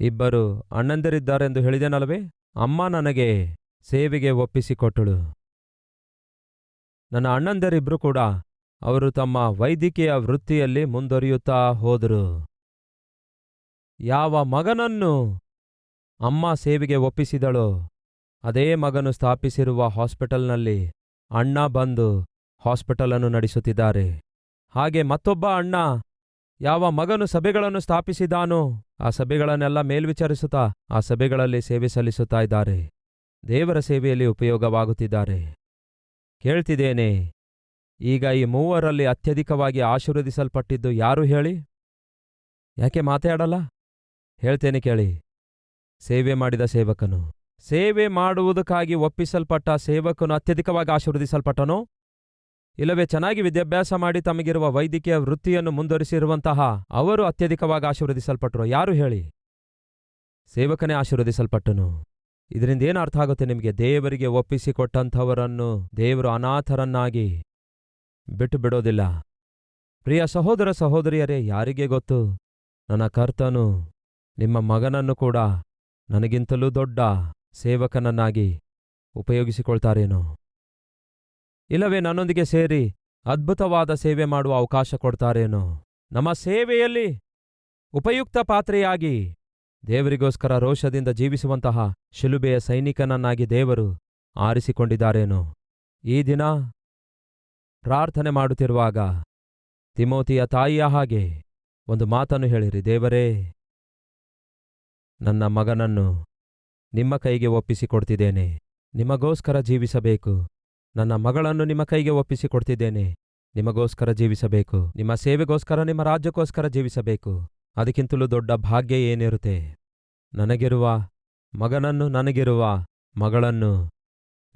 ಇಬ್ಬರು ಅಣ್ಣಂದಿರಿದ್ದಾರೆಂದು ಹೇಳಿದೆನಲ್ಲವೇ? ಅಮ್ಮ ನನಗೆ ಸೇವೆಗೆ ಒಪ್ಪಿಸಿಕೊಟ್ಟಳು. ನನ್ನ ಅಣ್ಣಂದರಿಬ್ಬರು ಕೂಡ ಅವರು ತಮ್ಮ ವೈದ್ಯಕೀಯ ವೃತ್ತಿಯಲ್ಲಿ ಮುಂದುವರಿಯುತ್ತಾ ಹೋದರು. ಯಾವ ಮಗನನ್ನು ಅಮ್ಮ ಸೇವೆಗೆ ಒಪ್ಪಿಸಿದಳೋ, ಅದೇ ಮಗನು ಸ್ಥಾಪಿಸಿರುವ ಹಾಸ್ಪಿಟಲ್ನಲ್ಲಿ ಅಣ್ಣ ಬಂದು ಹಾಸ್ಪಿಟಲನ್ನು ನಡೆಸುತ್ತಿದ್ದಾರೆ. ಹಾಗೆ ಮತ್ತೊಬ್ಬ ಅಣ್ಣ, ಯಾವ ಮಗನು ಸಭೆಗಳನ್ನು ಸ್ಥಾಪಿಸಿದಾನೋ, ಆ ಸಭೆಗಳನ್ನೆಲ್ಲ ಮೇಲ್ವಿಚಾರಿಸುತ್ತಾ, ಆ ಸಭೆಗಳಲ್ಲಿ ಸೇವೆ ಸಲ್ಲಿಸುತ್ತಾ ಇದ್ದಾರೆ. ದೇವರ ಸೇವೆಯಲ್ಲಿ ಉಪಯೋಗವಾಗುತ್ತಿದ್ದಾರೆ. ಕೇಳ್ತಿದ್ದೇನೆ, ಈಗ ಈ ಮೂವರಲ್ಲಿ ಅತ್ಯಧಿಕವಾಗಿ ಆಶೀರ್ವದಿಸಲ್ಪಟ್ಟಿದ್ದು ಯಾರು ಹೇಳಿ? ಯಾಕೆ ಮಾತಾಡಲ್ಲ? ಹೇಳ್ತೇನೆ ಕೇಳಿ. ಸೇವೆ ಮಾಡಿದ ಸೇವಕನು. ಸೇವೆ ಮಾಡುವುದಕ್ಕಾಗಿ ಒಪ್ಪಿಸಲ್ಪಟ್ಟ ಸೇವಕನು ಅತ್ಯಧಿಕವಾಗಿ ಆಶೀರ್ವದಿಸಲ್ಪಟ್ಟನೋ? ಇಲ್ಲವೇ, ಚೆನ್ನಾಗಿ ವಿದ್ಯಾಭ್ಯಾಸ ಮಾಡಿ ತಮಗಿರುವ ವೈದ್ಯಕೀಯ ವೃತ್ತಿಯನ್ನು ಮುಂದುವರಿಸಿರುವಂತಹ ಅವರು ಅತ್ಯಧಿಕವಾಗಿ ಆಶೀರ್ವದಿಸಲ್ಪಟ್ಟರು. ಯಾರು ಹೇಳಿ? ಸೇವಕನೇ ಆಶೀರ್ವದಿಸಲ್ಪಟ್ಟನು. ಇದರಿಂದ ಏನು ಅರ್ಥ ಆಗುತ್ತೆ ನಿಮಗೆ? ದೇವರಿಗೆ ಒಪ್ಪಿಸಿಕೊಟ್ಟಂಥವರನ್ನು ದೇವರು ಅನಾಥರನ್ನಾಗಿ ಬಿಟ್ಟು ಬಿಡೋದಿಲ್ಲ. ಪ್ರಿಯ ಸಹೋದರ ಸಹೋದರಿಯರೇ, ಯಾರಿಗೆ ಗೊತ್ತು? ನನ್ನ ಕರ್ತನು ನಿಮ್ಮ ಮಗನನ್ನು ಕೂಡ ನನಗಿಂತಲೂ ದೊಡ್ಡ ಸೇವಕನನ್ನಾಗಿ ಉಪಯೋಗಿಸಿಕೊಳ್ತಾರೇನೋ. ಇಲ್ಲವೇ ನನ್ನೊಂದಿಗೆ ಸೇರಿ ಅದ್ಭುತವಾದ ಸೇವೆ ಮಾಡುವ ಅವಕಾಶ ಕೊಡ್ತಾರೇನೋ. ನಮ್ಮ ಸೇವೆಯಲ್ಲಿ ಉಪಯುಕ್ತ ಪಾತ್ರೆಯಾಗಿ ದೇವರಿಗೋಸ್ಕರ ರೋಷದಿಂದ ಜೀವಿಸುವಂತಹ ಶಿಲುಬೆಯ ಸೈನಿಕನನ್ನಾಗಿ ದೇವರು ಆರಿಸಿಕೊಂಡಿದ್ದಾರೇನೋ. ಈ ದಿನ ಪ್ರಾರ್ಥನೆ ಮಾಡುತ್ತಿರುವಾಗ ತಿಮೋತಿಯ ತಾಯಿಯ ಹಾಗೆ ಒಂದು ಮಾತನ್ನು ಹೇಳಿರಿ, ದೇವರೇ ನನ್ನ ಮಗನನ್ನು ನಿಮ್ಮ ಕೈಗೆ ಒಪ್ಪಿಸಿಕೊಡ್ತಿದ್ದೇನೆ. ನಿಮಗೋಸ್ಕರ ಜೀವಿಸಬೇಕು. ನನ್ನ ಮಗಳನ್ನು ನಿಮ್ಮ ಕೈಗೆ ಒಪ್ಪಿಸಿಕೊಡ್ತಿದ್ದೇನೆ. ನಿಮಗೋಸ್ಕರ ಜೀವಿಸಬೇಕು. ನಿಮ್ಮ ಸೇವೆಗೋಸ್ಕರ, ನಿಮ್ಮ ರಾಜ್ಯಕ್ಕೋಸ್ಕರ ಜೀವಿಸಬೇಕು. ಅದಕ್ಕಿಂತಲೂ ದೊಡ್ಡ ಭಾಗ್ಯ ಏನಿರುತ್ತೆ? ನನಗಿರುವ ಮಗನನ್ನು ನನಗಿರುವ ಮಗಳನ್ನು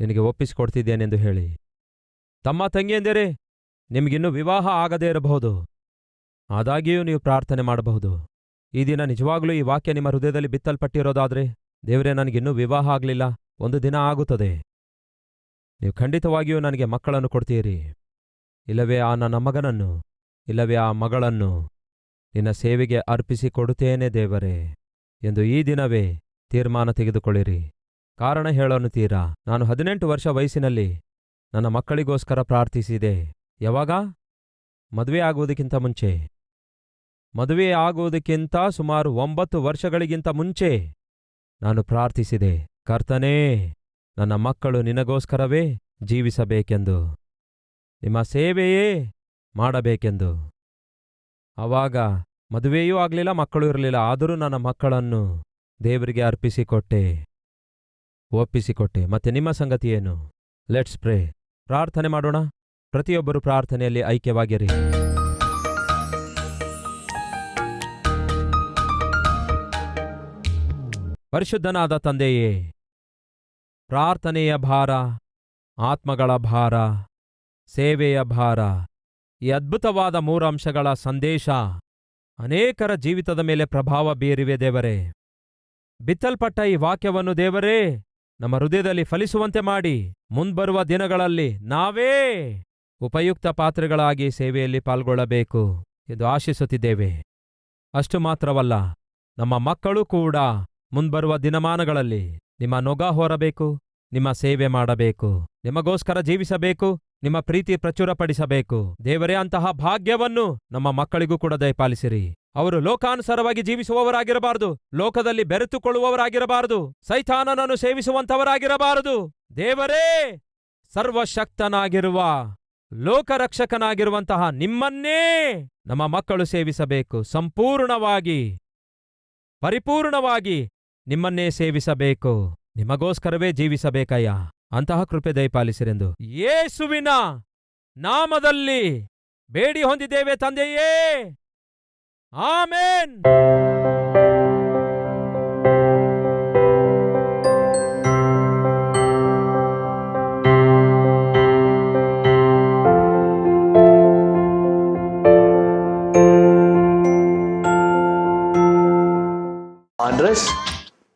ನಿನಗೆ ಒಪ್ಪಿಸಿಕೊಡ್ತಿದ್ದೇನೆಂದು ಹೇಳಿ. ತಮ್ಮ ತಂಗಿಯಂದಿರೇ, ನಿಮಗಿನ್ನೂ ವಿವಾಹ ಆಗದೇ ಇರಬಹುದು. ಆದಾಗ್ಯೂ ನೀವು ಪ್ರಾರ್ಥನೆ ಮಾಡಬಹುದು. ಈ ದಿನ ನಿಜವಾಗ್ಲೂ ಈ ವಾಕ್ಯ ನಿಮ್ಮ ಹೃದಯದಲ್ಲಿ ಬಿತ್ತಲ್ಪಟ್ಟಿರೋದಾದ್ರೆ ದೇವರೇ ನನಗಿನ್ನೂ ವಿವಾಹ ಆಗಲಿಲ್ಲ. ಒಂದು ದಿನ ಆಗುತ್ತದೆ. ನೀವು ಖಂಡಿತವಾಗಿಯೂ ನನಗೆ ಮಕ್ಕಳನ್ನು ಕೊಡ್ತೀರಿ. ಇಲ್ಲವೇ ಆ ನನ್ನ ಮಗನನ್ನು, ಇಲ್ಲವೇ ಆ ಮಗಳನ್ನು ನಿನ್ನ ಸೇವೆಗೆ ಅರ್ಪಿಸಿ ಕೊಡುತ್ತೇನೆ ದೇವರೇ ಎಂದು ಈ ದಿನವೇ ತೀರ್ಮಾನ ತೆಗೆದುಕೊಳ್ಳಿರಿ. ಕಾರಣ ಹೇಳೋನುತ್ತೀರಾ ನಾನು ಹದಿನೆಂಟು ವರ್ಷ ವಯಸ್ಸಿನಲ್ಲಿ ನನ್ನ ಮಕ್ಕಳಿಗೋಸ್ಕರ ಪ್ರಾರ್ಥಿಸಿದೆ. ಯಾವಾಗ? ಮದುವೆ ಆಗುವುದಕ್ಕಿಂತ ಮುಂಚೆ. ಮದುವೆ ಆಗುವುದಕ್ಕಿಂತ ಸುಮಾರು ಒಂಬತ್ತು ವರ್ಷಗಳಿಗಿಂತ ಮುಂಚೆ ನಾನು ಪ್ರಾರ್ಥಿಸಿದೆ, ಕರ್ತನೇ, ನನ್ನ ಮಕ್ಕಳು ನಿನಗೋಸ್ಕರವೇ ಜೀವಿಸಬೇಕೆಂದು, ನಿಮ್ಮ ಸೇವೆಯೇ ಮಾಡಬೇಕೆಂದು. ಆವಾಗ ಮದುವೆಯೂ ಆಗಲಿಲ್ಲ, ಮಕ್ಕಳು ಇರಲಿಲ್ಲ, ಆದರೂ ನನ್ನ ಮಕ್ಕಳನ್ನು ದೇವರಿಗೆ ಅರ್ಪಿಸಿಕೊಟ್ಟೆ, ಒಪ್ಪಿಸಿಕೊಟ್ಟೆ. ಮತ್ತೆ ನಿಮ್ಮ ಸಂಗತಿ ಏನು? ಲೆಟ್ಸ್ ಪ್ರೇ ಪ್ರಾರ್ಥನೆ ಮಾಡೋಣ. ಪ್ರತಿಯೊಬ್ಬರು ಪ್ರಾರ್ಥನೆಯಲ್ಲಿ ಐಕ್ಯವಾಗಿರಿ. ಪರಿಶುದ್ಧನಾದ ತಂದೆಯೇ, ಪ್ರಾರ್ಥನೆಯ ಭಾರ, ಆತ್ಮಗಳ ಭಾರ, ಸೇವೆಯ ಭಾರ, ಈ ಅದ್ಭುತವಾದ ಮೂರು ಅಂಶಗಳ ಸಂದೇಶ ಅನೇಕರ ಜೀವಿತದ ಮೇಲೆ ಪ್ರಭಾವ ಬೀರಿವೆ ದೇವರೇ. ಬಿತ್ತಲ್ಪಟ್ಟ ಈ ವಾಕ್ಯವನ್ನು ದೇವರೇ, ನಮ್ಮ ಹೃದಯದಲ್ಲಿ ಫಲಿಸುವಂತೆ ಮಾಡಿ, ಮುಂಬರುವ ದಿನಗಳಲ್ಲಿ ನಾವೇ ಉಪಯುಕ್ತ ಪಾತ್ರೆಗಳಾಗಿ ಸೇವೆಯಲ್ಲಿ ಪಾಲ್ಗೊಳ್ಳಬೇಕು ಎಂದು ಆಶಿಸುತ್ತಿದ್ದೇವೆ. ಅಷ್ಟು ಮಾತ್ರವಲ್ಲ, ನಮ್ಮ ಮಕ್ಕಳು ಕೂಡ ಮುಂಬರುವ ದಿನಮಾನಗಳಲ್ಲಿ ನಿಮ್ಮ ನೊಗ ಹೊರಬೇಕು, ನಿಮ್ಮ ಸೇವೆ ಮಾಡಬೇಕು, ನಿಮಗೋಸ್ಕರ ಜೀವಿಸಬೇಕು, ನಿಮ್ಮ ಪ್ರೀತಿ ಪ್ರಚುರಪಡಿಸಬೇಕು. ದೇವರೇ, ಅಂತಹ ಭಾಗ್ಯವನ್ನು ನಮ್ಮ ಮಕ್ಕಳಿಗೂ ಕೂಡ ದಯಪಾಲಿಸಿರಿ. ಅವರು ಲೋಕಾನುಸಾರವಾಗಿ ಜೀವಿಸುವವರಾಗಿರಬಾರದು, ಲೋಕದಲ್ಲಿ ಬೆರೆತುಕೊಳ್ಳುವವರಾಗಿರಬಾರದು, ಸೈತಾನನನ್ನು ಸೇವಿಸುವಂತವರಾಗಿರಬಾರದು ದೇವರೇ, ಸರ್ವಶಕ್ತನಾಗಿರುವ ಲೋಕರಕ್ಷಕನಾಗಿರುವಂತಹ ನಿಮ್ಮನ್ನೇ ನಮ್ಮ ಮಕ್ಕಳು ಸೇವಿಸಬೇಕು. ಸಂಪೂರ್ಣವಾಗಿ, ಪರಿಪೂರ್ಣವಾಗಿ ನಿಮ್ಮನ್ನೇ ಸೇವಿಸಬೇಕು. ನಿಮಗೋಸ್ಕರವೇ ಜೀವಿಸಬೇಕಯ್ಯ. ಅಂತಹ ಕೃಪೆ ದಯಪಾಲಿಸಿರೆಂದು. ಯೇಸುವಿನ ನಾಮದಲ್ಲಿ ಬೇಡಿ ಹೊಂದಿದ್ದೇವೆ ತಂದೆಯೇ. Amen.